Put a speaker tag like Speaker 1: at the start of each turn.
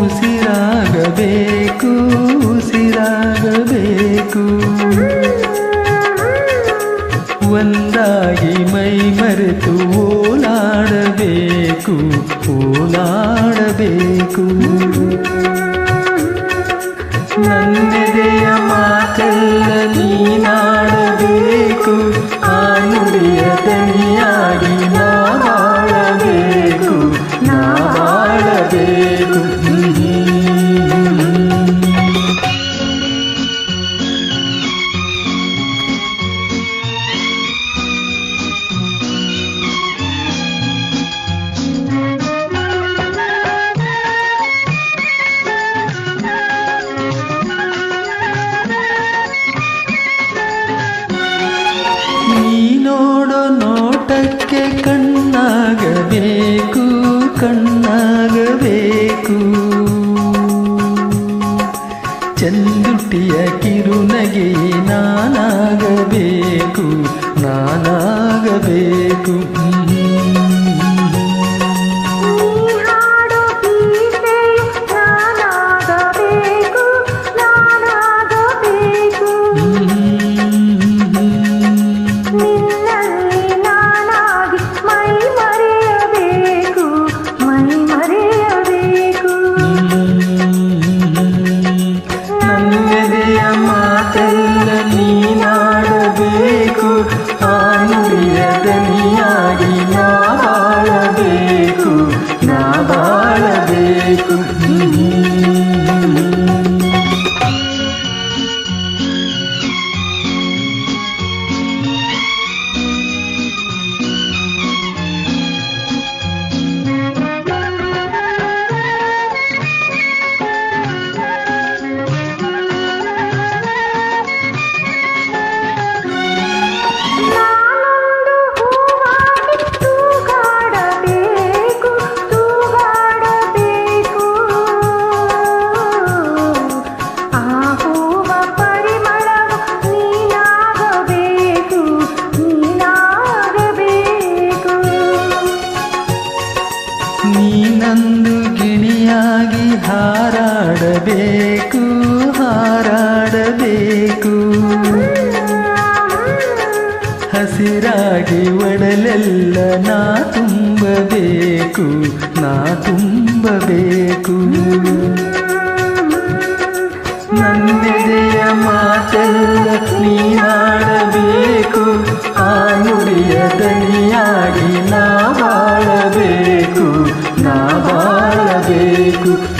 Speaker 1: ಉಸಿರಾಗಬೇಕು ಉಸಿರಾಗಬೇಕು. ಒಂದಾಗಿ ಮೈ ಮರೆತು ಓಲಾಡಬೇಕು ಓಲಾಡಬೇಕು. ನೋಟಕ್ಕೆ ಕಣ್ಣಾಗಬೇಕು ಕಣ್ಣಾಗಬೇಕು. ಚಂದುಟಿಯ ಕಿರುನಗೆ ನಾನಾಗಬೇಕು ನಾನಾಗಬೇಕು. ಗಿಣಿಯಾಗಿ ಹಾರಾಡಬೇಕು ಹಾರಾಡಬೇಕು. ಹಸಿರಾಗಿ ಒಡಲೆಲ್ಲ ನಾ ತುಂಬಬೇಕು ನಾ ತುಂಬಬೇಕು. ನನ್ನೆದೆಯ ಮಾತೆಲ್ಲ ನೀನಾಡಬೇಕು, ಆ ನುಡಿಯ ದನಿಯಾಗಿ ನಾ Thank you.